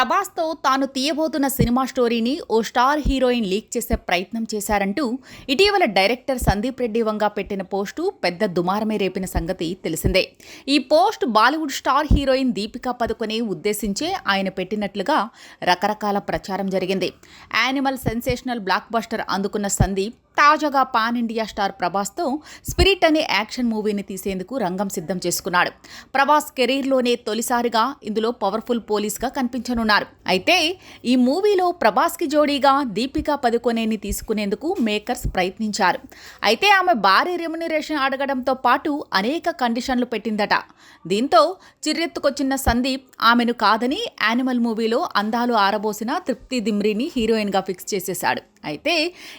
ప్రభాస్తో తాను తీయబోతున్న సినిమా స్టోరీని ఓ star heroine leak చేసే ప్రయత్నం చేశారంటూ ఇటీవల డైరెక్టర్ సందీప్ రెడ్డి వంగా పెట్టిన పోస్టు పెద్ద దుమారమే రేపిన సంగతి తెలిసిందే. ఈ post Bollywood star heroine Deepika Padukone ఉద్దేశించే ఆయన పెట్టినట్లుగా రకరకాల ప్రచారం జరిగింది. యానిమల్ సెన్సేషనల్ బ్లాక్ బస్టర్ అందుకున్న సందీప్ తాజాగా పాన్ ఇండియా స్టార్ ప్రభాస్తో స్పిరిట్ అనే యాక్షన్ మూవీని తీసేందుకు రంగం సిద్ధం చేసుకున్నాడు. ప్రభాస్ కెరీర్లోనే తొలిసారిగా ఇందులో పవర్ఫుల్ పోలీస్గా కనిపించనున్నారు. అయితే ఈ మూవీలో ప్రభాస్కి జోడీగా దీపికా పదుకొనేని తీసుకునేందుకు మేకర్స్ ప్రయత్నించారు. అయితే ఆమె భారీ రెమ్యునరేషన్ అడగడంతో పాటు అనేక కండిషన్లు పెట్టిందట. దీంతో చిర్రెత్తుకొచ్చిన సందీప్ ఆమెను కాదని యానిమల్ మూవీలో అందాలు ఆరబోసిన తృప్తి దిమ్రిని హీరోయిన్గా ఫిక్స్ చేసేశాడు. అయితే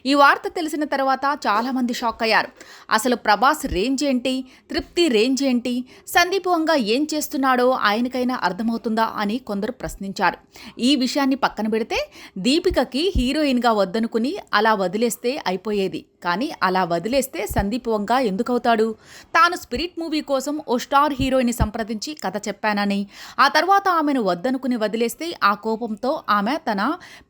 ఈ వార్త తెలిసిన తర్వాత చాలామంది షాక్ అయ్యారు. అసలు ప్రభాస్ రేంజ్ ఏంటి? తృప్తి రేంజ్ ఏంటి? సందీప్ వంగ ఏం చేస్తున్నాడో ఆయనకైనా అర్థమవుతుందా అని కొందరు ప్రశ్నించారు. ఈ విషయాన్ని పక్కన పెడితే దీపికకి హీరోయిన్గా వద్దనుకుని అలా వదిలేస్తే అయిపోయేది. కానీ అలా వదిలేస్తే సందీప్ వంగ ఎందుకవుతాడు? తాను స్పిరిట్ మూవీ కోసం ఓ స్టార్ హీరోయిని సంప్రదించి కథ చెప్పానని ఆ తర్వాత ఆమెను వద్దనుకుని వదిలేస్తే ఆ కోపంతో ఆమె తన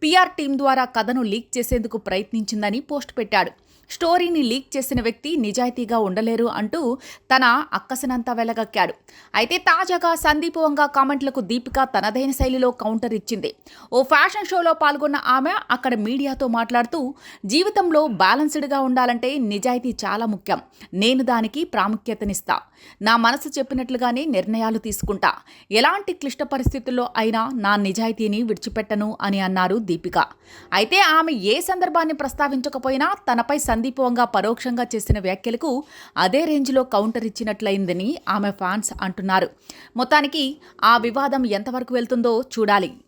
పిఆర్ టీం ద్వారా కథను లీక్ చేసేందుకు ప్రయత్నించిందని పోస్ట్ పెట్టాడు. స్టోరీని లీక్ చేసిన వ్యక్తి నిజాయితీగా ఉండలేరు అంటూ తన అక్కసనంతా వెలగక్కాడు. అయితే తాజాగా సందీప్ వంగ కామెంట్లకు దీపిక తనదైన శైలిలో కౌంటర్ ఇచ్చింది. ఓ ఫ్యాషన్ షోలో పాల్గొన్న ఆమె అక్కడ మీడియాతో మాట్లాడుతూ జీవితంలో బ్యాలెన్స్డ్గా ఉండాలంటే నిజాయితీ చాలా ముఖ్యం. నేను దానికి ప్రాముఖ్యతనిస్తా. నా మనసు చెప్పినట్లుగానే నిర్ణయాలు తీసుకుంటా. ఎలాంటి క్లిష్ట పరిస్థితుల్లో అయినా నా నిజాయితీని విడిచిపెట్టను అని అన్నారు దీపిక. అయితే ఆమె ఏ సందర్భాన్ని ప్రస్తావించకపోయినా తనపై సందీపంగా పరోక్షంగా చేసిన వ్యాఖ్యలకు అదే రేంజ్లో కౌంటర్ ఇచ్చినట్లయిందని ఆమె ఫ్యాన్స్ అంటున్నారు. మొత్తానికి ఆ వివాదం ఎంతవరకు వెళ్తుందో చూడాలి.